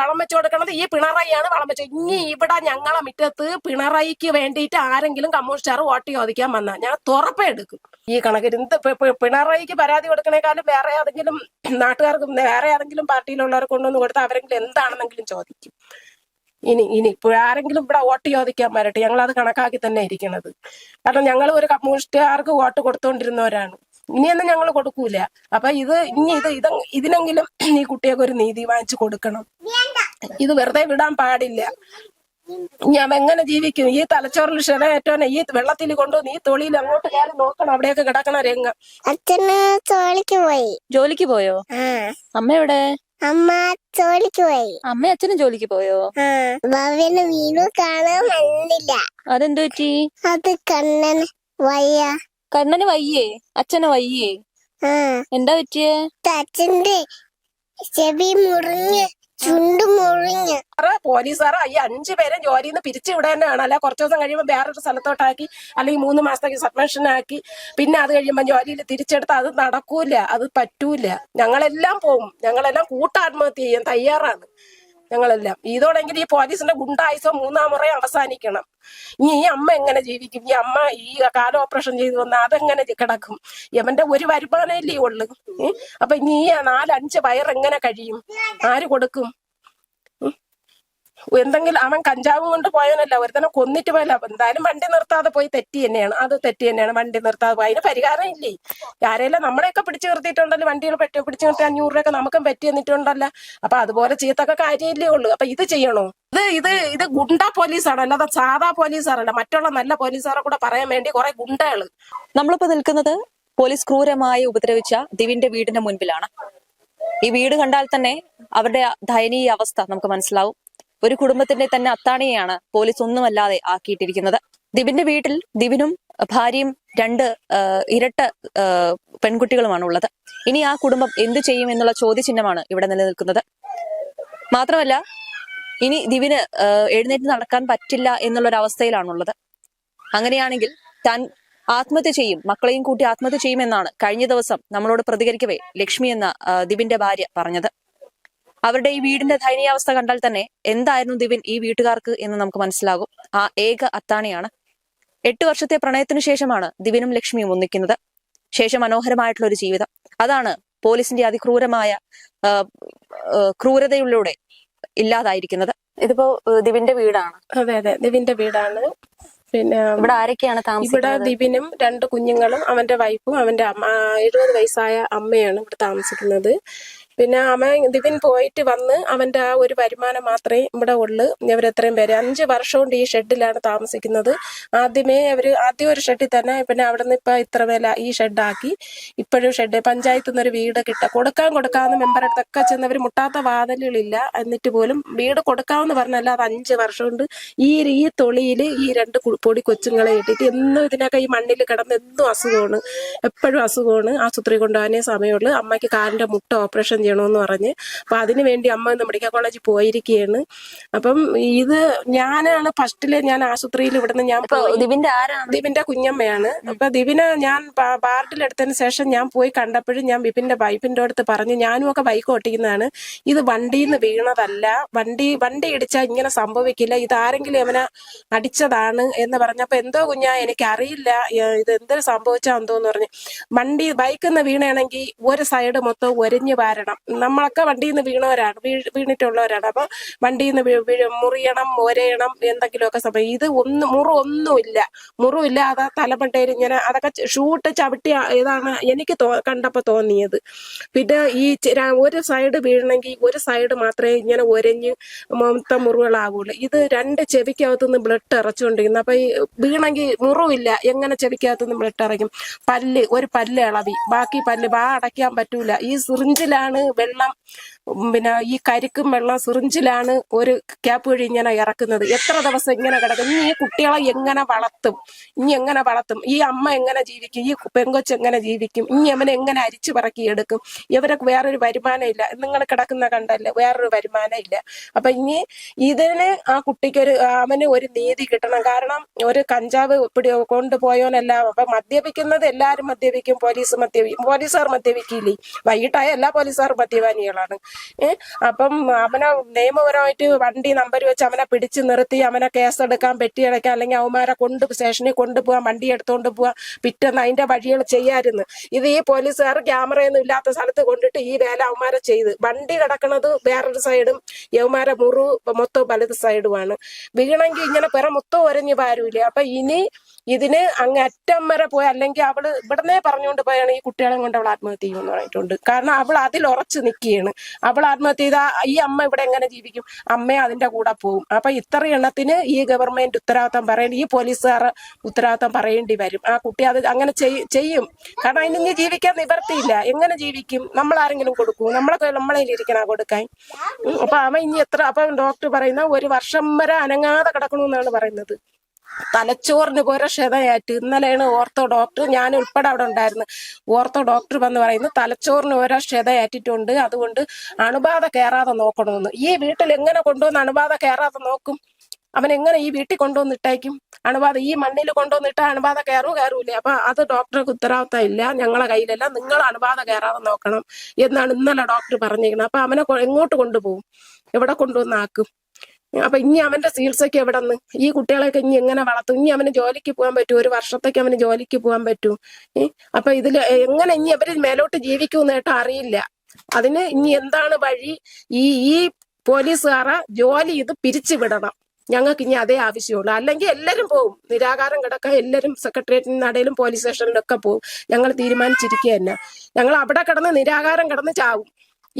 വളം വെച്ച് കൊടുക്കണത് ഈ പിണറായിയാണ് വളം വെച്ചത് ഇനി ഇവിടെ ഞങ്ങളെ മുറ്റത്ത് പിണറായിക്ക് വേണ്ടിയിട്ട് ആരെങ്കിലും കമ്മ്യൂണിസ്റ്റാർ വോട്ട് ചോദിക്കാൻ വന്നാൽ ഞാൻ തുറപ്പേ എടുക്കും. ഈ പി- പി- പിണറായിക്ക് പരാതി കൊടുക്കണേക്കാളും വേറെ ഏതെങ്കിലും നാട്ടുകാർക്ക് വേറെ ഏതെങ്കിലും പാർട്ടിയിലുള്ളവർ കൊണ്ടുവന്ന് കൊടുത്താൽ അവരെങ്കിലും എന്താണെന്നെങ്കിലും ചോദിക്കും. ഇനി ഇനി ഇപ്പോൾ ആരെങ്കിലും ഇവിടെ വോട്ട് ചോദിക്കാൻ വരട്ടെ. ഞങ്ങൾ അത് കണക്കാക്കി തന്നെ ഇരിക്കണത്. കാരണം ഞങ്ങൾ ഒരു കമ്മ്യൂണിസ്റ്റുകാർക്ക് വോട്ട് കൊടുത്തോണ്ടിരുന്നവരാണ്. ഇനിയൊന്നും ഞങ്ങൾ കൊടുക്കൂല. അപ്പൊ ഇത് ഇനി ഇത് ഇത് ഇതിനെങ്കിലും ഈ കുട്ടിയൊക്കെ ഒരു നീതി വാങ്ങിച്ചു കൊടുക്കണം. ഇത് വെറുതെ വിടാൻ പാടില്ല. ഞാൻ എങ്ങനെ ജീവിക്കും? ഈ തലച്ചോറിൽ ക്ഷണയേറ്റോനെ ഈ വെള്ളത്തിൽ കൊണ്ടുവന്ന് നീ തൊളിയിൽ അങ്ങോട്ട് കയറി നോക്കണം. അവിടെയൊക്കെ കിടക്കണ രംഗം. അച്ഛന് ജോലിക്ക് പോയി. ജോലിക്ക് പോയോ? അമ്മ എവിടെ? അമ്മ ജോലിക്ക് പോയി. അമ്മ അച്ഛനും ജോലിക്ക് പോയോ? വീണു കാണാൻ വന്നില്ല. അതെന്തു പറ്റി? അത് കണ്ണന് വയ്യ. കണ്ണന് വയ്യേ? അച്ഛന് വയ്യേ? എന്താ പറ്റിയേ? അച്ഛന്റെ ചെവി മുറിഞ്ഞ് ചുണ്ട് മുറിഞ്ഞ് ഈ അഞ്ചു പേരെ ജോലിയിൽ നിന്ന് പിരിച്ചു വിടാനാണ് അല്ല കുറച്ച് ദിവസം കഴിയുമ്പോൾ വേറൊരു സ്ഥലത്തോട്ടാക്കി അല്ലെങ്കിൽ മൂന്ന് മാസത്തേക്ക് സബ്മിഷൻ ആക്കി. പിന്നെ അത് കഴിയുമ്പോൾ ജോലിയിൽ തിരിച്ചെടുത്ത് അത് നടക്കൂല അത് പറ്റൂല. ഞങ്ങളെല്ലാം പോവും. ഞങ്ങളെല്ലാം കൂട്ടാത്മഹത്യ ചെയ്യാൻ തയ്യാറാണ്. ഞങ്ങളെല്ലാം. ഇതോടെങ്കിൽ ഈ പോലീസിന്റെ ഗുണ്ടായുസം മൂന്നാം മുറ അവസാനിക്കണം. ഇനി ഈ അമ്മ എങ്ങനെ ജീവിക്കും? ഈ അമ്മ ഈ കാല ഓപ്പറേഷൻ ചെയ്തു വന്ന അതെങ്ങനെ കിടക്കും? യമന്റെ ഒരു വരുമാനമല്ലേ ഉള്ളു? അപ്പൊ ഇനി ഈ നാലഞ്ച് വയറെങ്ങനെ കഴിയും? ആര് കൊടുക്കും? എന്തെങ്കിലും അവൻ കഞ്ചാവും കൊണ്ട് പോയവനല്ല ഒരുത്തനെ കൊന്നിട്ട് പോയല്ല. എന്തായാലും വണ്ടി നിർത്താതെ പോയി തെറ്റി തന്നെയാണ്. അത് തെറ്റി തന്നെയാണ് വണ്ടി നിർത്താതെ പോയി. അതിന് പരിഹാരം ഇല്ലേ? ആരെല്ലാം നമ്മളെയൊക്കെ പിടിച്ചു നിർത്തിയിട്ടുണ്ടല്ലോ വണ്ടികൾ പറ്റി പിടിച്ചു നിർത്തി അഞ്ഞൂറ് രൂപയൊക്കെ നമുക്കും പറ്റി തന്നിട്ടുണ്ടല്ലോ. അപ്പൊ അതുപോലെ ചെയ്യത്തൊക്കെ കാര്യമില്ലേ ഉള്ളൂ. അപ്പൊ ഇത് ചെയ്യണോ? ഇത് ഇത് ഇത് ഗുണ്ട പോലീസാണ്. അല്ലാതെ സാധാ പോലീസാറല്ല മറ്റുള്ള നല്ല പോലീസുകാരെ കൂടെ പറയാൻ വേണ്ടി കുറെ ഗുണ്ടകൾ. നമ്മളിപ്പോ നിൽക്കുന്നത് പോലീസ് ക്രൂരമായി ഉപദ്രവിച്ച ദിവിന്റെ വീടിന്റെ മുൻപിലാണ്. ഈ വീട് കണ്ടാൽ തന്നെ അവരുടെ ദയനീയ അവസ്ഥ നമുക്ക് മനസ്സിലാവും. ഒരു കുടുംബത്തിന്റെ തന്നെ അത്താണിയാണ് പോലീസ് ഒന്നുമല്ലാതെ ആക്കിയിട്ടിരിക്കുന്നത്. ദിവിന്റെ വീട്ടിൽ ദിവിനും ഭാര്യയും രണ്ട് ഇരട്ട പെൺകുട്ടികളുമാണ് ഉള്ളത് ഇനി ആ കുടുംബം എന്ത് ചെയ്യും എന്നുള്ള ചോദ്യചിഹ്നമാണ് ഇവിടെ നിലനിൽക്കുന്നത്. മാത്രമല്ല ഇനി ദിവിന് എഴുന്നേറ്റ് നടക്കാൻ പറ്റില്ല എന്നുള്ള ഒരു അവസ്ഥയിലാണുള്ളത് അങ്ങനെയാണെങ്കിൽ താൻ ആത്മഹത്യ ചെയ്യും മക്കളെയും കൂട്ടി ആത്മഹത്യ ചെയ്യുമെന്നാണ് കഴിഞ്ഞ ദിവസം നമ്മളോട് പ്രതികരിക്കവേ ലക്ഷ്മി എന്ന ദിവിന്റെ ഭാര്യ പറഞ്ഞത്. അവരുടെ ഈ വീടിന്റെ ദയനീയാവസ്ഥ കണ്ടാൽ തന്നെ എന്തായിരുന്നു ദിവിൻ ഈ വീട്ടുകാർക്ക് എന്ന് നമുക്ക് മനസ്സിലാകും. ആ ഏക അത്താണിയാണ്. എട്ട് വർഷത്തെ പ്രണയത്തിനു ശേഷമാണ് ദിവിനും ലക്ഷ്മിയും ഒന്നിക്കുന്നത്. ശേഷം മനോഹരമായിട്ടുള്ള ഒരു ജീവിതം. അതാണ് പോലീസിന്റെ അതിക്രൂരമായ ക്രൂരതയിലൂടെ ഇല്ലാതായിരിക്കുന്നത്. ഇതിപ്പോ ദിവിന്റെ വീടാണ്. അതെ അതെ. ദിവിന്റെ വീടാണ്. പിന്നെ ഇവിടെ ആരൊക്കെയാണ് ഇവിടെ ദിവിനും രണ്ട് കുഞ്ഞുങ്ങളും അവന്റെ വൈഫും അവന്റെ അമ്മ എഴുപത് വയസ്സായ അമ്മയാണ് ഇവിടെ താമസിക്കുന്നത്. പിന്നെ അവൻ ദിവൻ പോയിട്ട് വന്ന് അവന്റെ ആ ഒരു വരുമാനം മാത്രമേ ഇവിടെ ഇവർ എത്രയും പേര്. അഞ്ച് വർഷം കൊണ്ട് ഈ ഷെഡിലാണ് താമസിക്കുന്നത്. ആദ്യമേ അവർ ആദ്യം ഒരു ഷെഡിൽ തന്നെ പിന്നെ അവിടെ നിന്ന് ഇപ്പൊ ഇത്ര വില ഈ ഷെഡാക്കി. ഇപ്പോഴും ഷെഡ് പഞ്ചായത്തിൽ നിന്നൊരു വീട് കിട്ട കൊടുക്കാൻ കൊടുക്കാവുന്ന മെമ്പർ അടുത്തൊക്കെ ചെന്നവർ മുട്ടാത്ത വാതിലുകളില്ല. എന്നിട്ട് പോലും വീട് കൊടുക്കാമെന്ന് പറഞ്ഞല്ല അത് അഞ്ച് വർഷം കൊണ്ട് ഈ ഈ തൊളിയിൽ ഈ രണ്ട് പൊടി കൊച്ചുങ്ങളെ ഇട്ടിട്ട് എന്നും ഇതിനൊക്കെ ഈ മണ്ണിൽ കിടന്ന് എന്നും അസുഖമാണ്. എപ്പോഴും അസുഖമാണ്. ആശുപത്രി കൊണ്ടുപോകാനേ സമയമുള്ളൂ. അമ്മയ്ക്ക് കാലിന്റെ മുട്ട ഓപ്പറേഷൻ ചെയ്യണമെന്ന് പറഞ്ഞ്. അപ്പൊ അതിനു വേണ്ടി അമ്മ ഇന്ന് മെഡിക്കൽ കോളേജിൽ പോയിരിക്കുകയാണ് അപ്പം ഇത് ഞാനാണ് ഫസ്റ്റിൽ ഞാൻ ആശുപത്രിയിൽ ഇവിടുന്ന് ഞാൻ ദിവിന്റെ ആരാണ്? ദിവിന്റെ കുഞ്ഞമ്മയാണ്. അപ്പൊ ദിവിനെ ഞാൻ പാർട്ടിലെടുത്തതിന് ശേഷം ഞാൻ പോയി കണ്ടപ്പോഴും ഞാൻ വിപിന്റെ വൈഫിന്റെ അടുത്ത് പറഞ്ഞു ഞാനും ഒക്കെ ബൈക്ക് ഓട്ടിക്കുന്നതാണ്. ഇത് വണ്ടിയിൽ നിന്ന് വീണതല്ല. വണ്ടി വണ്ടി ഇടിച്ചാൽ ഇങ്ങനെ സംഭവിക്കില്ല. ഇത് ആരെങ്കിലും അവനെ അടിച്ചതാണ് എന്ന് പറഞ്ഞപ്പോ എന്തോ കുഞ്ഞാ എനിക്ക് അറിയില്ല ഇത് എന്തൊരു സംഭവിച്ചാ എന്തോന്ന് പറഞ്ഞു. വണ്ടി ബൈക്കിൽ നിന്ന് വീണാണെങ്കിൽ ഒരു സൈഡ് മൊത്തം ഒരിഞ്ഞു വാരണം. നമ്മളൊക്കെ വണ്ടിയിൽ നിന്ന് വീണവരാണ് വീണിട്ടുള്ളവരാണ്. അപ്പൊ വണ്ടിയിൽ നിന്ന് മുറിയണം ഒരയണം എന്തെങ്കിലുമൊക്കെ സംഭവം ഇത് ഒന്ന് മുറു ഒന്നുമില്ല. മുറിവില്ലാതെ തലമണ്ടയിൽ ഇങ്ങനെ അതൊക്കെ ഷൂട്ട് ചവിട്ടി ഇതാണ് എനിക്ക് തോ കണ്ടപ്പോ തോന്നിയത്. പിന്നെ ഈ ഒരു സൈഡ് വീഴണമെങ്കിൽ ഒരു സൈഡ് മാത്രമേ ഇങ്ങനെ ഒരഞ്ഞ് മൊത്തം മുറിവുകളാവുള്ളൂ. ഇത് രണ്ട് ചെവിക്കകത്തു നിന്ന് ബ്ലഡ് ഇറച്ചുകൊണ്ടിരിക്കുന്നു. അപ്പൊ ഈ വീണെങ്കിൽ മുറിവില്ല. എങ്ങനെ ചെവിക്കകത്തു നിന്ന് ബ്ലഡ് ഇറക്കും പല്ല് ഒരു പല്ല് ഇളവി. ബാക്കി പല്ല് വാ അടയ്ക്കാൻ പറ്റൂല. ഈ സിറിഞ്ചിലാണ് വെള്ളം പിന്നെ ഈ കരിക്കും വെള്ളം സിറിഞ്ചിലാണ് ഒരു ക്യാപ്പ് വഴി ഇങ്ങനെ ഇറക്കുന്നത്. എത്ര ദിവസം ഇങ്ങനെ കിടക്കും? ഇനി ഈ കുട്ടികളെ എങ്ങനെ വളർത്തും? ഇനി എങ്ങനെ വളർത്തും? ഈ അമ്മ എങ്ങനെ ജീവിക്കും? ഈ പെങ്കൊച്ച് എങ്ങനെ ജീവിക്കും? ഇനി അവനെ എങ്ങനെ അരിച്ചു പറക്കിയെടുക്കും ഇവരൊക്കെ വേറൊരു വരുമാനം ഇല്ല. നിങ്ങൾ കിടക്കുന്ന കണ്ടല്ലേ വേറൊരു വരുമാനം ഇല്ല. അപ്പൊ ഇനി ഇതിന് ആ കുട്ടിക്കൊരു അവന് ഒരു നീതി കിട്ടണം. കാരണം ഒരു കഞ്ചാവ് പിടി കൊണ്ടുപോയോനെല്ലാം അപ്പൊ മദ്യപിക്കുന്നത് എല്ലാവരും മദ്യപിക്കും. പോലീസ് മദ്യപിക്കും. പോലീസുകാർ മദ്യപിക്കില്ലേ? വൈകിട്ടായ എല്ലാ പോലീസുകാർ ആറ് മദ്യപാനികളാണ് ഏഹ് അപ്പം അവനെ നിയമപരമായിട്ട് വണ്ടി നമ്പർ വെച്ച് അവനെ പിടിച്ച് നിർത്തി അവനെ കേസെടുക്കാൻ പെറ്റിയടയ്ക്കാൻ അല്ലെങ്കിൽ അവന്മാരെ കൊണ്ട് സ്റ്റേഷനിൽ കൊണ്ടുപോകാൻ വണ്ടി എടുത്തുകൊണ്ട് പോവാൻ പിറ്റേന്ന് അതിന്റെ വഴികൾ ചെയ്യാമായിരുന്നു ഇത് ഈ പോലീസുകാർ ക്യാമറയൊന്നും ഇല്ലാത്ത സ്ഥലത്ത് കൊണ്ടിട്ട് ഈ വേല അവന്മാരെ ചെയ്ത്. വണ്ടി കിടക്കുന്നത് വേറൊരു സൈഡും യവന്മാരെ മുറു മൊത്തം വലത് സൈഡുമാണ്. വീണെങ്കിൽ ഇങ്ങനെ പിറ മൊത്തം ഒരഞ്ഞു പാരൂലേ അപ്പൊ ഇനി ഇതിന് അങ്ങ് അറ്റം വരെ പോയി അല്ലെങ്കിൽ അവൾ ഇവിടുന്നേ പറഞ്ഞുകൊണ്ട് പോയാണ് ഈ കുട്ടികളെ കൊണ്ട് അവൾ ആത്മഹത്യ ചെയ്യുമെന്ന് പറഞ്ഞിട്ടുണ്ട്. കാരണം അവൾ അതിൽ ഉറച്ചു നിൽക്കുകയാണ്. അവൾ ആത്മഹത്യ ചെയ്താ ഈ അമ്മ ഇവിടെ എങ്ങനെ ജീവിക്കും? അമ്മ അതിന്റെ കൂടെ പോകും അപ്പൊ ഇത്ര എണ്ണത്തിന് ഈ ഗവൺമെന്റ് ഉത്തരവാദിത്തം പറയേണ്ടി ഈ പോലീസുകാർ ഉത്തരവാദിത്തം പറയേണ്ടി വരും. ആ കുട്ടി അത് അങ്ങനെ ചെയ്യും. കാരണം അതിന് ജീവിക്കാൻ നിവർത്തിയില്ല എങ്ങനെ ജീവിക്കും? നമ്മൾ ആരെങ്കിലും കൊടുക്കും? നമ്മളെ നമ്മളെ ഇരിക്കണം കൊടുക്കാൻ? അപ്പൊ അവൻ ഇനി എത്ര അപ്പൊ ഡോക്ടർ പറയുന്ന ഒരു വർഷം വരെ അനങ്ങാതെ കിടക്കണമെന്നാണ് പറയുന്നത്. തലച്ചോറിന് പോരെ ക്ഷതയായിട്ട്. ഇന്നലെയാണ് ഓർത്തോ ഡോക്ടർ ഞാൻ ഉൾപ്പെടെ അവിടെ ഉണ്ടായിരുന്നു. ഓർത്തോ ഡോക്ടർ വന്ന് പറയുന്നു തലച്ചോറിന് ഓരോ ക്ഷതയാറ്റിട്ടുണ്ട് അതുകൊണ്ട് അണുബാധ കയറാതെ നോക്കണമെന്ന്. ഈ വീട്ടിൽ എങ്ങനെ കൊണ്ടുവന്ന് അണുബാധ കയറാതെ നോക്കും? അവൻ എങ്ങനെ ഈ വീട്ടിൽ കൊണ്ടുവന്നിട്ടേക്കും അണുബാധ ഈ മണ്ണിൽ കൊണ്ടുവന്നിട്ട് അണുബാധ കയറൂ കയറൂലേ. അപ്പൊ അത് ഡോക്ടർക്ക് ഉത്തരവാദിത്തം ഇല്ല ഞങ്ങളെ കയ്യിലല്ല നിങ്ങൾ അണുബാധ കയറാതെ നോക്കണം എന്നാണ് ഇന്നലെ ഡോക്ടർ പറഞ്ഞിരിക്കുന്നത്. അപ്പൊ അവനെ എങ്ങോട്ട് കൊണ്ടുപോകും? എവിടെ കൊണ്ടുവന്നാക്കും അപ്പൊ ഇനി അവന്റെ ചികിത്സയ്ക്ക് എവിടെ നിന്ന് ഈ കുട്ടികളെയൊക്കെ ഇനി എങ്ങനെ വളർത്തും? ഇനി അവന് ജോലിക്ക് പോകാൻ പറ്റും ഒരു വർഷത്തേക്ക് അവന് ജോലിക്ക് പോകാൻ പറ്റും അപ്പൊ ഇതിൽ എങ്ങനെ ഇനി അവർ മേലോട്ട് ജീവിക്കും ഏട്ടാ അറിയില്ല. അതിന് ഇനി എന്താണ് വഴി? ഈ ഈ പോലീസുകാരെ ജോലി ഇത് പിരിച്ചു വിടണം. ഞങ്ങൾക്ക് ഇനി അതേ ആവശ്യമുള്ളൂ. അല്ലെങ്കിൽ എല്ലാവരും പോകും നിരാകാരം കിടക്കാൻ എല്ലാവരും സെക്രട്ടേറിയറ്റിന് നടയിലും പോലീസ് സ്റ്റേഷനിലൊക്കെ പോകും ഞങ്ങൾ തീരുമാനിച്ചിരിക്കുക തന്നെ ഞങ്ങൾ അവിടെ കിടന്ന് നിരാകാരം കിടന്ന് ചാവും.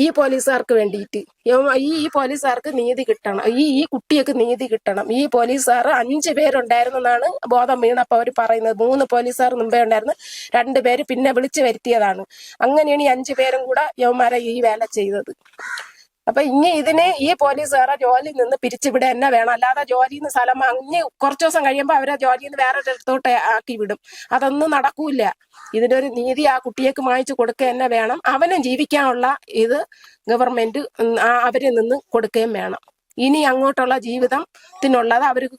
ഈ പോലീസുകാർക്ക് വേണ്ടിയിട്ട്. ഈ ഈ പോലീസുകാർക്ക് നീതി കിട്ടണം. ഈ ഈ കുട്ടിയൊക്കെ നീതി കിട്ടണം. ഈ പോലീസുകാർ അഞ്ച് പേരുണ്ടായിരുന്നെന്നാണ് ബോധം വീണപ്പോൾ അവർ പറയുന്നത് മൂന്ന് പോലീസുകാർ മുമ്പേ ഉണ്ടായിരുന്നു. രണ്ട് പേര് പിന്നെ വിളിച്ചു വരുത്തിയതാണ്. അങ്ങനെയാണ് ഈ അഞ്ചു പേരും കൂടെ യവന്മാരെ ഈ വേല ചെയ്തത്. അപ്പൊ ഇനി ഇതിനെ ഈ പോലീസുകാരെ ജോലിയിൽ നിന്ന് പിരിച്ചുവിടെ തന്നെ വേണം. അല്ലാതെ ജോലിയിൽ നിന്ന് സ്ഥലം വാങ്ങി കുറച്ചു ദിവസം കഴിയുമ്പോൾ അവരെ ജോലിയിൽ നിന്ന് വേറെ ഇടത്തോട്ട് ആക്കി വിടും. അതൊന്നും നടക്കൂല ഇതിനൊരു നീതി ആ കുട്ടിയേക്ക് വാങ്ങിച്ചു കൊടുക്കുക തന്നെ വേണം. അവനും ജീവിക്കാനുള്ള ഇത് ഗവൺമെന്റ് അവരിൽ നിന്ന് കൊടുക്കുകയും വേണം. ഇനി അങ്ങോട്ടുള്ള ജീവിതത്തിനുള്ളത് അവർക്ക്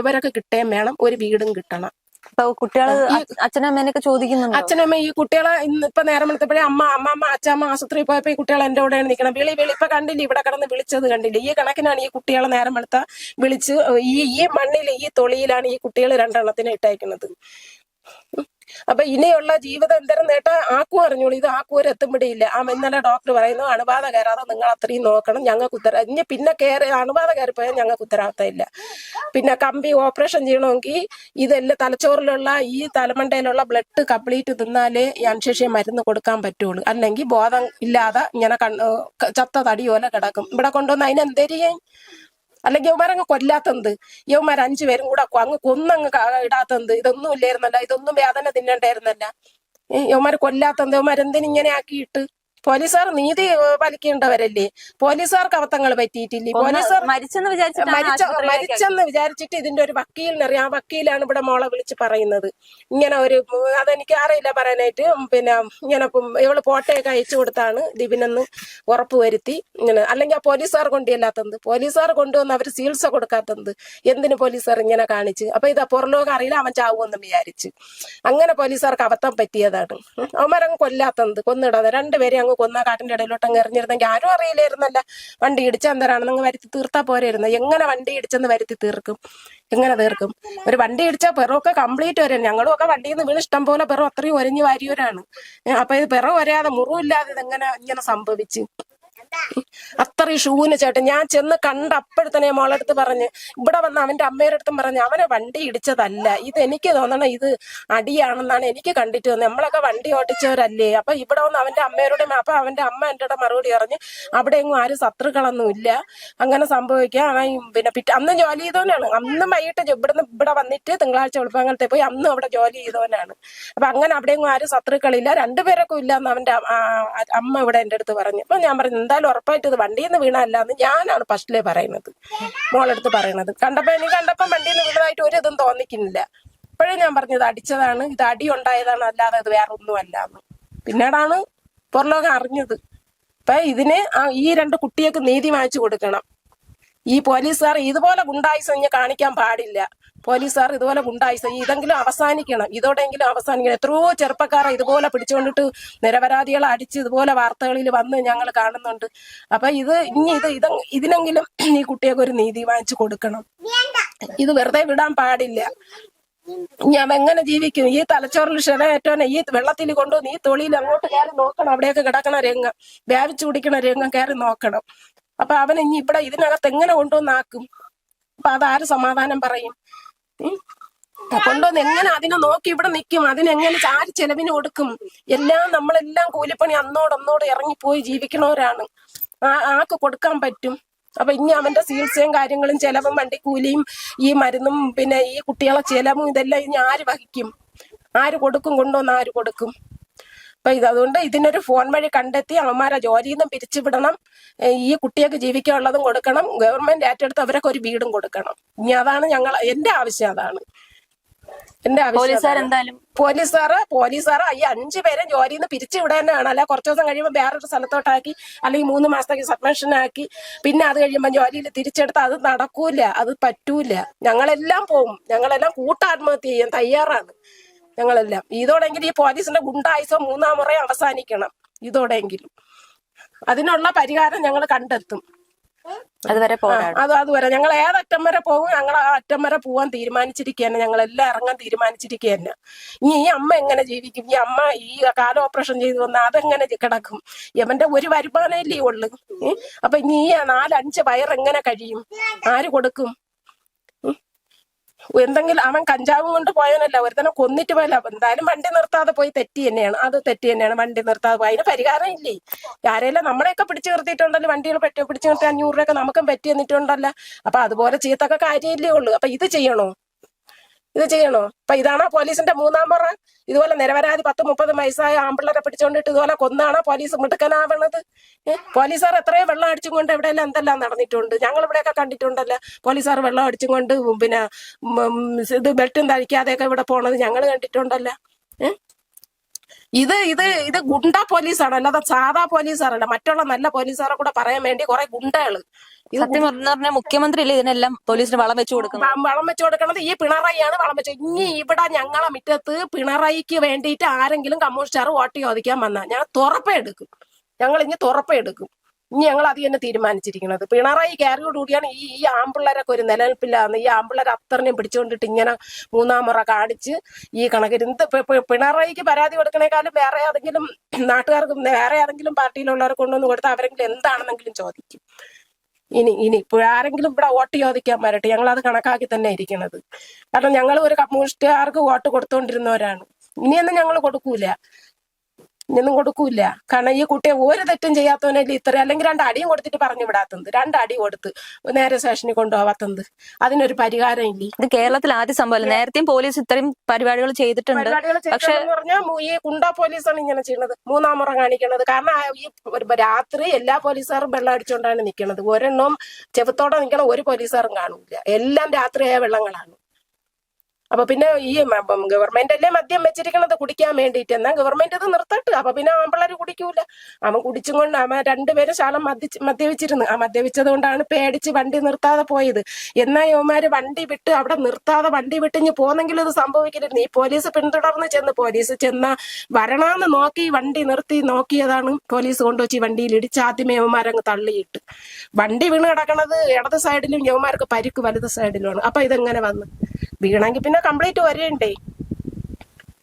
ഇവരൊക്കെ കിട്ടുകയും വേണം. ഒരു വീടും കിട്ടണം. ഇപ്പൊ കുട്ടികൾ അ- അച്ഛനമ്മേനൊക്കെ ചോദിക്കുന്നുണ്ടോ? അച്ഛനമ്മ ഈ കുട്ടികളെ ഇന്ന് ഇപ്പൊ നേരം വെളുത്തപ്പോഴേ അമ്മ അമ്മമ്മ അച്ഛമ്മ ആശുപത്രിയിൽ പോയപ്പോ ഈ കുട്ടികൾ എന്റെ കൂടെയാണ് നിൽക്കണം വിളി വിളി ഇപ്പൊ കണ്ടില്ല ഇവിടെ കിടന്ന് വിളിച്ചത് കണ്ടില്ല? ഈ കണക്കിനാണ് ഈ കുട്ടികളെ നേരം വെളുത്ത വിളിച്ച് ഈ ഈ മണ്ണിൽ ഈ തൊളിയിലാണ് ഈ കുട്ടികൾ രണ്ടെണ്ണത്തിന് ഇട്ടേക്കുന്നത്. ഉം. അപ്പൊ ഇനിയുള്ള ജീവിതം എന്തരം നേട്ടാ ആക്കും അറിഞ്ഞോളൂ. ഇത് ആക്കൂര് എത്തുമ്പോഴില്ല ആ ഇന്നലെ ഡോക്ടർ പറയുന്നു അണുബാധ കയറാതെ നിങ്ങൾ അത്രയും നോക്കണം ഞങ്ങൾക്ക് ഉത്തര ഇനി പിന്നെ കയറി അണുബാധ കയറിപ്പോയാൽ ഞങ്ങൾക്ക് ഉത്തരവാദിത്തമില്ല. പിന്നെ കമ്പി ഓപ്പറേഷൻ ചെയ്യണമെങ്കിൽ ഇതെല്ലാം തലച്ചോറിലുള്ള ഈ തലമണ്ടയിലുള്ള ബ്ലഡ് കംപ്ലീറ്റ് തിന്നാലേ ഈ അൻശേഷിയെ മരുന്ന് കൊടുക്കാൻ പറ്റുള്ളൂ. അല്ലെങ്കിൽ ബോധം ഇല്ലാതെ ഇങ്ങനെ കണ്ണ് ചത്ത തടി പോലെ കിടക്കും. ഇവിടെ കൊണ്ടുവന്ന് അതിനെന്തരിയാൻ അല്ലെങ്കിൽ യവന്മാരങ്ങ് കൊല്ലാത്തത് യവന്മാർ അഞ്ചു പേരും കൂടെ അങ്ങ് കൊന്നങ്ങ് ഇടാത്തത് ഇതൊന്നും ഇല്ലായിരുന്നല്ല. ഇതൊന്നും വേദന തിന്നണ്ടായിരുന്നല്ല. യവന്മാർ കൊല്ലാത്തത് എന്തിനിങ്ങനെ ആക്കിയിട്ട്? പോലീസുകാർ നീതി പാലിക്കേണ്ടവരല്ലേ? പോലീസുകാർക്ക് അബദ്ധങ്ങൾ പറ്റിയിട്ടില്ലേ? പോലീസുകാർ മരിച്ചെന്ന് വിചാരിച്ചിട്ടാണ് മരിച്ച മരിച്ചെന്ന് വിചാരിച്ചിട്ട് ഇതിന്റെ ഒരു വക്കീലിനറിയാം ആ വക്കീലാണ് ഇവിടെ മോളെ വിളിച്ച് പറയുന്നത്. ഇങ്ങനെ ഒരു അതെനിക്ക് അറിയില്ല പറയാനായിട്ട്. പിന്നെ ഇങ്ങനെ ഇവൾ ഫോട്ടോയൊക്കെ അയച്ചു കൊടുത്താണ് ദിബിനെന്ന് ഉറപ്പ് വരുത്തി. ഇങ്ങനെ അല്ലെങ്കിൽ ആ പോലീസുകാർ കൊണ്ടുവല്ലാത്തത് പോലീസുകാർ കൊണ്ടുവന്ന് അവർ ചികിത്സ കൊടുക്കാത്തത്. എന്തിന് പോലീസുകാർ ഇങ്ങനെ കാണിച്ച്? അപ്പൊ ഇതാ പുറലോകം അറിയില്ല അവൻ ചാവുമെന്ന് വിചാരിച്ച്. അങ്ങനെ പോലീസുകാർക്ക് അബദ്ധം പറ്റിയതാണ്. അവന്മാരങ്ങ് കൊല്ലാത്തത് കൊന്നിടാതെ. രണ്ടുപേരെ അങ്ങ് കൊന്ന കാട്ടിന്റെ ഇടയിലോട്ട് അങ്ങ് എറിഞ്ഞിരുന്നെങ്കിൽ ആരും അറിയില്ലായിരുന്നല്ല. വണ്ടി ഇടിച്ച എന്തരാണെന്ന് വരുത്തി തീർത്താ പോരായിരുന്നു എങ്ങനെ വണ്ടി ഇടിച്ചെന്ന് വരുത്തി തീർക്കും? എങ്ങനെ തീർക്കും? ഒരു വണ്ടി ഇടിച്ചാൽ പിറവൊക്കെ കംപ്ലീറ്റ് വരും. ഞങ്ങളും ഒക്കെ വണ്ടിയിൽ നിന്ന് വീണ് ഇഷ്ടം പോലെ പിറവ് അത്രയും ഒരഞ്ഞു വാരിയവരാണ്. അപ്പൊ ഇത് പിറവ് വരാതെ മുറിവില്ലാതെ എങ്ങനെ ഇങ്ങനെ സംഭവിച്ച്? അത്രയും ഷൂവിന് ചേട്ടൻ. ഞാൻ ചെന്ന് കണ്ട അപ്പോഴത്തന്നെ മോളടുത്ത് പറഞ്ഞ് ഇവിടെ വന്ന് അവന്റെ അമ്മയുടെ അടുത്തും പറഞ്ഞ് അവനെ വണ്ടി ഇടിച്ചതല്ല. ഇത് എനിക്ക് തോന്നണം ഇത് അടിയാണെന്നാണ് എനിക്ക് കണ്ടിട്ട് തോന്നുന്നത്. നമ്മളൊക്കെ വണ്ടി ഓടിച്ചവരല്ലേ. അപ്പൊ ഇവിടെ വന്ന് അവന്റെ അമ്മയോടെ അപ്പൊ അവന്റെ അമ്മ കൂടെ മറുപടി പറഞ്ഞ് അവിടെ എങ്ങും ആരും ശത്രുക്കളൊന്നും ഇല്ല. അങ്ങനെ സംഭവിക്കാം അവൻ പിന്നെ പിറ്റ അന്ന് ജോലി ചെയ്തവനാണ്. അന്നും വൈകിട്ട് ഇവിടെ ഇവിടുന്ന് ഇവിടെ വന്നിട്ട് തിങ്കളാഴ്ച വെളുപ്പാങ്കലത്തെ പോയി അന്നും അവിടെ ജോലി ചെയ്തവനാണ്. അപ്പൊ അങ്ങനെ അവിടെ എങ്ങും ആരും ശത്രുക്കളില്ല. രണ്ടുപേരൊക്കെ ഇല്ല എന്ന് അവന്റെ അമ്മ ഇവിടെ എന്റെ അടുത്ത് പറഞ്ഞു. അപ്പൊ ഞാൻ പറഞ്ഞു എന്തായാലും ഉറപ്പായിട്ട് ഇത് വണ്ടിയിൽ നിന്ന് വീണല്ല എന്ന് ഞാനാണ് ഫസ്റ്റിലെ പറയുന്നത്. മോളെടുത്ത് പറയണത്. കണ്ടപ്പോ എനിക്ക് കണ്ടപ്പോ വണ്ടിയിൽ നിന്ന് വീണതായിട്ട് ഒരു ഇതും തോന്നിക്കുന്നില്ല. ഇപ്പോഴേ ഞാൻ പറഞ്ഞത് അടിച്ചതാണ് ഇത് അടി ഉണ്ടായതാണ് അല്ലാതെ ഇത് വേറെ ഒന്നും അല്ല എന്ന് പിന്നീടാണ് പുറലോകം അറിഞ്ഞത്. അപ്പൊ ഇതിന് ഈ രണ്ട് കുട്ടിയൊക്കെ നീതി വാങ്ങിച്ചു കൊടുക്കണം. ഈ പോലീസുകാർ ഇതുപോലെ ഗുണ്ടായിസം കാണിക്കാൻ പാടില്ല. പോലീസുകാർ ഇതുപോലെ ഗുണ്ടായിസം ഇതെങ്കിലും അവസാനിക്കണം. ഇതോടെങ്കിലും അവസാനിക്കണം. എത്രയോ ചെറുപ്പക്കാരെ ഇതുപോലെ പിടിച്ചുകൊണ്ടിട്ട് നിരപരാധികളെ അടിച്ച് ഇതുപോലെ വാർത്തകളിൽ വന്ന് ഞങ്ങൾ കാണുന്നുണ്ട്. അപ്പൊ ഇത് ഇനി ഇത് ഇത് ഇതിനെങ്കിലും ഈ കുട്ടിയൊക്കെ ഒരു നീതി വാങ്ങിച്ചു കൊടുക്കണം. ഇത് വെറുതെ വിടാൻ പാടില്ല. ഞാൻ എങ്ങനെ ജീവിക്കും? ഈ തലച്ചോറിൽ ക്ഷണയേറ്റോനെ ഈ വെള്ളത്തിൽ കൊണ്ടുവന്ന് ഈ തൊളിയിൽ അങ്ങോട്ട് കയറി നോക്കണം. അവിടെയൊക്കെ കിടക്കണ രംഗം. വ്യാപിച്ചു കുടിക്കണ രംഗം കയറി നോക്കണം. അപ്പൊ അവൻ ഇനി ഇവിടെ ഇതിനകത്ത് എങ്ങനെ കൊണ്ടുവന്നാക്കും? അപ്പൊ അതാര് സമാധാനം പറയും? കൊണ്ടുവന്ന് എങ്ങനെ അതിനെ നോക്കി ഇവിടെ നിൽക്കും അതിനെങ്ങനെ ചാര് ചെലവിന് കൊടുക്കും? എല്ലാം നമ്മളെല്ലാം കൂലിപ്പണി അന്നോട് അന്നോട് ഇറങ്ങിപ്പോയി ജീവിക്കണവരാണ്. ആ ആക്ക് കൊടുക്കാൻ പറ്റും. അപ്പൊ ഇനി അവന്റെ ചികിത്സയും കാര്യങ്ങളും ചെലവും വണ്ടിക്കൂലിയും ഈ മരുന്നും പിന്നെ ഈ കുട്ടികളെ ചെലവും ഇതെല്ലാം ഇനി ആര് വഹിക്കും? ആര് കൊടുക്കും? കൊണ്ടുവന്ന് ആര് കൊടുക്കും? അപ്പൊ ഇത് അതുകൊണ്ട് ഇതിനൊരു ഫോൺ വഴി കണ്ടെത്തി അവന്മാരെ ജോലിയിൽ നിന്നും പിരിച്ചുവിടണം ഈ കുട്ടിയൊക്കെ ജീവിക്കാനുള്ളതും കൊടുക്കണം. ഗവൺമെന്റ് ഏറ്റെടുത്ത് അവരൊക്കെ ഒരു വീടും കൊടുക്കണം. ഇനി അതാണ് ഞങ്ങൾ എന്റെ ആവശ്യം അതാണ്. എന്റെ ആവശ്യം പോലീസുകാർ പോലീസുകാർ ഈ അഞ്ചു പേരെ ജോലിയിൽ നിന്ന് പിരിച്ചുവിടാനാണ് അല്ല കുറച്ച് ദിവസം കഴിയുമ്പോൾ വേറൊരു സ്ഥലത്തോട്ടാക്കി അല്ലെങ്കിൽ മൂന്ന് മാസത്തേക്ക് സബ്മിഷൻ ആക്കി പിന്നെ അത് കഴിയുമ്പോൾ ജോലിയിൽ തിരിച്ചെടുത്ത് അത് നടക്കൂല അത് പറ്റൂല. ഞങ്ങളെല്ലാം പോവും. ഞങ്ങളെല്ലാം കൂട്ടാത്മഹത്യ ചെയ്യാൻ തയ്യാറാണ്. ഞങ്ങളെല്ലാം. ഇതോടെങ്കിലും ഈ പോലീസിന്റെ ഗുണ്ടായുസം മൂന്നാം മുറ അവസാനിക്കണം. ഇതോടെങ്കിലും. അതിനുള്ള പരിഹാരം ഞങ്ങൾ കണ്ടെത്തും. അതുവരെ അത് അതുവരെ. ഞങ്ങൾ ഏതറ്റം വരെ പോകും ഞങ്ങൾ ആ അറ്റം വരെ പോവാൻ തീരുമാനിച്ചിരിക്കുകയാണ്. ഞങ്ങൾ എല്ലാം ഇറങ്ങാൻ തീരുമാനിച്ചിരിക്കുകയാണ്. ഇനി ഈ അമ്മ എങ്ങനെ ജീവിക്കും? ഈ അമ്മ ഈ കാല ഓപ്പറേഷൻ ചെയ്തു വന്ന അതെങ്ങനെ കിടക്കും? ഇവന്റെ ഒരു വരുമാനമല്ലേ ഉള്ളു? അപ്പൊ ഇനി ഈ നാലഞ്ച് വയർ എങ്ങനെ കഴിയും? ആര് കൊടുക്കും? എന്തെങ്കിലും അവൻ കഞ്ചാവും കൊണ്ട് പോയവനല്ല ഒരുത്തനെ കൊന്നിട്ട് പോയല്ല. എന്തായാലും വണ്ടി നിർത്താതെ പോയി തെറ്റി തന്നെയാണ്. അത് തെറ്റി തന്നെയാണ് വണ്ടി നിർത്താതെ പോയി. അതിന് പരിഹാരം ഇല്ലേ? ആരെല്ലാം നമ്മളെയൊക്കെ പിടിച്ചു നിർത്തിയിട്ടുണ്ടല്ലോ വണ്ടികൾ പറ്റി പിടിച്ചു നിർത്തി അഞ്ഞൂറ് രൂപയൊക്കെ നമുക്കും പറ്റി നിന്നിട്ടുണ്ടല്ലോ അപ്പൊ അതുപോലെ ചെയ്യത്തൊക്കെ കാര്യമില്ലേ ഉള്ളൂ. അപ്പൊ ഇത് ചെയ്യണോ? ഇത് ചെയ്യണോ? അപ്പൊ ഇതാണോ പോലീസിന്റെ മൂന്നാം പറ? ഇതുപോലെ നിരപരാധി പത്ത് മുപ്പത് വയസ്സായ ആമ്പിള്ളേരെ പിടിച്ചോണ്ടിട്ട് ഇതുപോലെ കൊന്നാണോ പോലീസ് മിടുക്കനാവണത്? പോലീസാർ എത്രയും വെള്ളം അടിച്ചും കൊണ്ട് എവിടെയെല്ലാം എന്തെല്ലാം നടന്നിട്ടുണ്ട്. ഞങ്ങൾ ഇവിടെയൊക്കെ കണ്ടിട്ടുണ്ടല്ലോ. പോലീസുകാർ വെള്ളം അടിച്ചും കൊണ്ട് പിന്നെ ഇത് ബെൽറ്റും ധരിക്കാതെയൊക്കെ ഇവിടെ പോണത് ഞങ്ങൾ കണ്ടിട്ടുണ്ടല്ലോ. ഏഹ് ഇത് ഇത് ഇത് ഗുണ്ട പോലീസാണ് അല്ലാതെ സാധാ പോലീസാറല്ല. മറ്റുള്ള നല്ല പോലീസുകാരെ കൂടെ പറയാൻ വേണ്ടി കുറെ ഗുണ്ടകൾ. സത്യം പറഞ്ഞ മുഖ്യമന്ത്രി അല്ലേ ഇതിനെല്ലാം പോലീസിന് വളം വെച്ചു കൊടുക്കുന്നത്? വളം വെച്ച് കൊടുക്കണത് ഈ പിണറായിയാണ് വളം വെച്ച് ഇനി ഇവിടെ ഞങ്ങളെ മുറ്റത്ത് പിണറായിക്ക് വേണ്ടിയിട്ട് ആരെങ്കിലും കമ്മ്യൂണിസ്റ്റാർ വോട്ട് ചോദിക്കാൻ വന്നാൽ ഞാൻ തുറപ്പെടുക്കും ഞങ്ങൾ ഇനി തുറപ്പേ എടുക്കും. ഇനി ഞങ്ങൾ അത് തന്നെ തീരുമാനിച്ചിരിക്കുന്നത്. പിണറായി കയറിയോട് കൂടിയാണ് ഈ ഈ ആമ്പിള്ളേരൊക്കെ ഒരു നിലനിൽപ്പില്ലാന്ന് ഈ ആമ്പിള്ളേർ അത്രയും പിടിച്ചുകൊണ്ടിട്ട് ഇങ്ങനെ മൂന്നാം മുറ കാണിച്ച് ഈ കണക്കിന് പിണറായിക്ക് പരാതി കൊടുക്കണേക്കാളും വേറെ ഏതെങ്കിലും നാട്ടുകാർക്ക് വേറെ ഏതെങ്കിലും പാർട്ടിയിലുള്ളവരെ കൊണ്ടുവന്ന് കൊടുത്താൽ അവരെങ്കിലും എന്താണെന്നെങ്കിലും ചോദിക്കും. ഇനി ഇനി ഇപ്പോൾ ആരെങ്കിലും ഇവിടെ വോട്ട് ചോദിക്കാൻ വരട്ടെ. ഞങ്ങൾ അത് കണക്കാക്കി തന്നെ ഇരിക്കുന്നത്. കാരണം ഞങ്ങൾ ഒരു കമ്മ്യൂണിസ്റ്റുകാർക്ക് വോട്ട് കൊടുത്തോണ്ടിരുന്നവരാണ്. ഇനിയൊന്നും ഞങ്ങൾ കൊടുക്കൂല. ഇനിയൊന്നും കൊടുക്കൂല കാരണം ഈ കുട്ടിയെ ഒരു തെറ്റും ചെയ്യാത്തവനല്ലേ ഇത്ര അല്ലെങ്കിൽ രണ്ട് അടിയും കൊടുത്തിട്ട് പറഞ്ഞു വിടാത്തത്. രണ്ടടി അടി കൊടുത്ത് നേരെ സ്റ്റേഷനിൽ കൊണ്ടുപോവാത്തത്. അതിനൊരു പരിഹാരം ഇല്ലേ? ഇത് കേരളത്തിൽ ആദ്യ സംഭവം നേരത്തെയും പോലീസ് ഇത്രയും പരിപാടികൾ ചെയ്തിട്ടുണ്ട്. പക്ഷേ പറഞ്ഞാൽ ഈ കുണ്ട പോലീസാണ് ഇങ്ങനെ ചെയ്യുന്നത്. മൂന്നാം മുറ കാണിക്കണത്. കാരണം ഈ ഒരു രാത്രി എല്ലാ പോലീസുകാരും വെള്ളം അടിച്ചുകൊണ്ടാണ് നിൽക്കുന്നത് ഒരെണ്ണം ചെവത്തോടെ നിൽക്കണ ഒരു പോലീസുകാരും കാണൂല. എല്ലാം രാത്രിയായ വെള്ളങ്ങളാണ്. അപ്പൊ പിന്നെ ഈ ഗവൺമെന്റ് അല്ലേ മദ്യം വെച്ചിരിക്കണത് കുടിക്കാൻ വേണ്ടിയിട്ട്. എന്നാ ഗവൺമെന്റ് ഇത് നിർത്തട്ട്. അപ്പൊ പിന്നെ ആമ്പിള്ളേർ കുടിക്കൂല. അവൻ കുടിച്ചും കൊണ്ട് അവൻ രണ്ടുപേരും ശാലം മദ്യ മദ്യപിച്ചിരുന്നു. ആ മദ്യപിച്ചത് കൊണ്ടാണ് പേടിച്ച് വണ്ടി നിർത്താതെ പോയത്. എന്നാ യുവമാര് വണ്ടി വിട്ട് അവിടെ നിർത്താതെ വണ്ടി വിട്ടിഞ്ഞ് പോന്നെങ്കിലും ഇത് സംഭവിക്കരുത്. ഈ പോലീസ് പിന്തുടർന്ന് ചെന്ന് പോലീസ് ചെന്ന വരണാന്ന് നോക്കി വണ്ടി നിർത്തി നോക്കിയതാണ് പോലീസ് കൊണ്ടുവച്ച് ഈ വണ്ടിയിൽ ഇടിച്ച് ആദ്യമേ യവന്മാരങ്ങ് തള്ളിയിട്ട്. വണ്ടി വീണ് കിടക്കണത് ഇടത് സൈഡിലും യവന്മാർക്ക് പരിക്ക് വലത് സൈഡിലുമാണ് അപ്പൊ ഇതെങ്ങനെ വന്ന്? വീണെങ്കിൽ പിന്നെ കംപ്ലീറ്റ് വരണ്ടേ?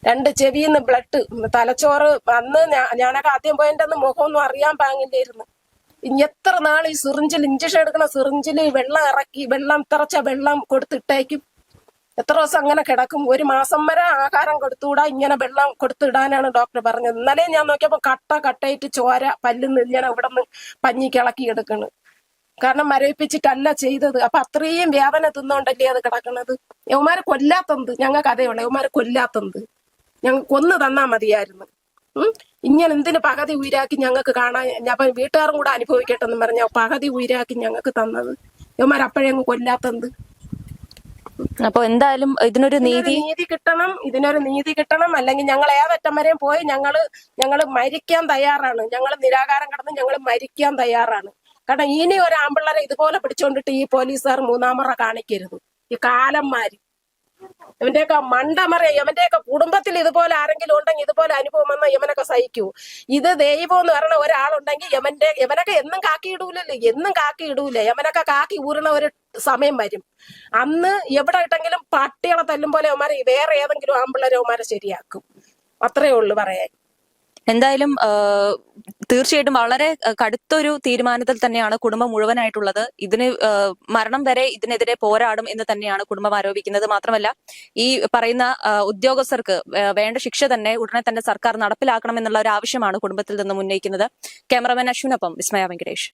രണ്ട് ചെവിന്ന് ബ്ലഡ് തലച്ചോറ് അന്ന് ഞാനൊക്കെ ആദ്യം പോയതിന്റെ അന്ന് മുഖമൊന്നും അറിയാൻ പാങ്ങില്ലായിരുന്നു. ഇനി എത്ര നാൾ ഈ സിറിഞ്ചിൽ ഇഞ്ചക്ഷൻ എടുക്കണ സിറിഞ്ചിൽ വെള്ളം ഇറക്കി വെള്ളം തിറച്ച വെള്ളം കൊടുത്തിട്ടേക്കും? എത്ര ദിവസം അങ്ങനെ കിടക്കും? ഒരു മാസം വരെ ആഹാരം കൊടുത്തുകൂടാ? ഇങ്ങനെ വെള്ളം കൊടുത്തിടാനാണ് ഡോക്ടർ പറഞ്ഞത്. ഇന്നലെ ഞാൻ നോക്കിയപ്പോ കട്ട കട്ടയിട്ട് ചോര പല്ലിന്ന് ഇങ്ങനെ ഇവിടെ നിന്ന് പഞ്ഞി കിളക്കി എടുക്കണ്. കാരണം മരവിപ്പിച്ചിട്ടല്ല ചെയ്തത്. അപ്പൊ അത്രയും വേദന തിന്നോണ്ടല്ലേ അത് കിടക്കണത്? യവമാരെ കൊല്ലാത്തത് ഞങ്ങൾക്ക് അതേയുള്ളൂ യവമാരെ കൊല്ലാത്തത് ഞങ്ങൾ കൊന്നു തന്നാ മതിയായിരുന്നു. ഇങ്ങനെ എന്തിന് പകുതി ഉയരാക്കി ഞങ്ങൾക്ക് കാണാൻ ഞാൻ അപ്പൊ വീട്ടുകാരും കൂടെ അനുഭവിക്കട്ടെ എന്ന് പറഞ്ഞ പകുതി ഉയരാക്കി ഞങ്ങൾക്ക് തന്നത്. യവന്മാർ അപ്പോഴേ അങ്ങ് കൊല്ലാത്തത് അപ്പൊ എന്തായാലും ഇതിനൊരു ഇതിനൊരു നീതി നീതി കിട്ടണം. ഇതിനൊരു നീതി കിട്ടണം. അല്ലെങ്കിൽ ഞങ്ങൾ ഏതറ്റം വരെയും പോയി ഞങ്ങൾ ഞങ്ങൾ മരിക്കാൻ തയ്യാറാണ്. ഞങ്ങൾ നിരാകാരം കിടന്ന് ഞങ്ങൾ മരിക്കാൻ തയ്യാറാണ്. കാരണം ഇനി ഒരു ആമ്പിള്ളേരെ ഇതുപോലെ പിടിച്ചോണ്ടിട്ട് ഈ പോലീസുകാർ മൂന്നാമറ കാണിക്കരുത്. ഈ കാലന്മാര്. ഇവന്റെയൊക്കെ മണ്ടമറ ഇവന്റെയൊക്കെ കുടുംബത്തിൽ ഇതുപോലെ ആരെങ്കിലും ഉണ്ടെങ്കിൽ ഇതുപോലെ അനുഭവം വന്നാൽ ഇവനൊക്കെ സഹിക്കൂ. ഇത് ദൈവം എന്ന് പറയുന്ന ഒരാളുണ്ടെങ്കിൽ യമന്റെ യവനൊക്കെ എന്നും കാക്കി ഇടൂലല്ലോ. എന്നും കാക്കി ഇടൂല. യമനൊക്കെ കാക്കി ഊരണ ഒരു സമയം വരും. അന്ന് എവിടെ ഇട്ടെങ്കിലും പട്ടികളെ തല്ലും പോലെ അവന്മാരെ വേറെ ഏതെങ്കിലും ആമ്പിള്ളേരെ ശരിയാക്കും. അത്രയേ ഉള്ളു പറയാൻ. എന്തായാലും തീർച്ചയായിട്ടും വളരെ കടുത്തൊരു തീരുമാനത്തിൽ തന്നെയാണ് കുടുംബം മുഴുവനായിട്ടുള്ളത്. ഇതിന് മരണം വരെ ഇതിനെതിരെ പോരാടും എന്ന് തന്നെയാണ് കുടുംബം ആരോപിക്കുന്നത്. മാത്രമല്ല ഈ പറയുന്ന ഉദ്യോഗസ്ഥർക്ക് വേണ്ട ശിക്ഷ തന്നെ ഉടനെ തന്നെ സർക്കാർ നടപ്പിലാക്കണം എന്നുള്ള ഒരു ആവശ്യമാണ് കുടുംബത്തിൽ നിന്ന് ഉന്നയിക്കുന്നത്. ക്യാമറമാൻ അശ്വിനൊപ്പം വിസ്മയ വെങ്കടേഷ്.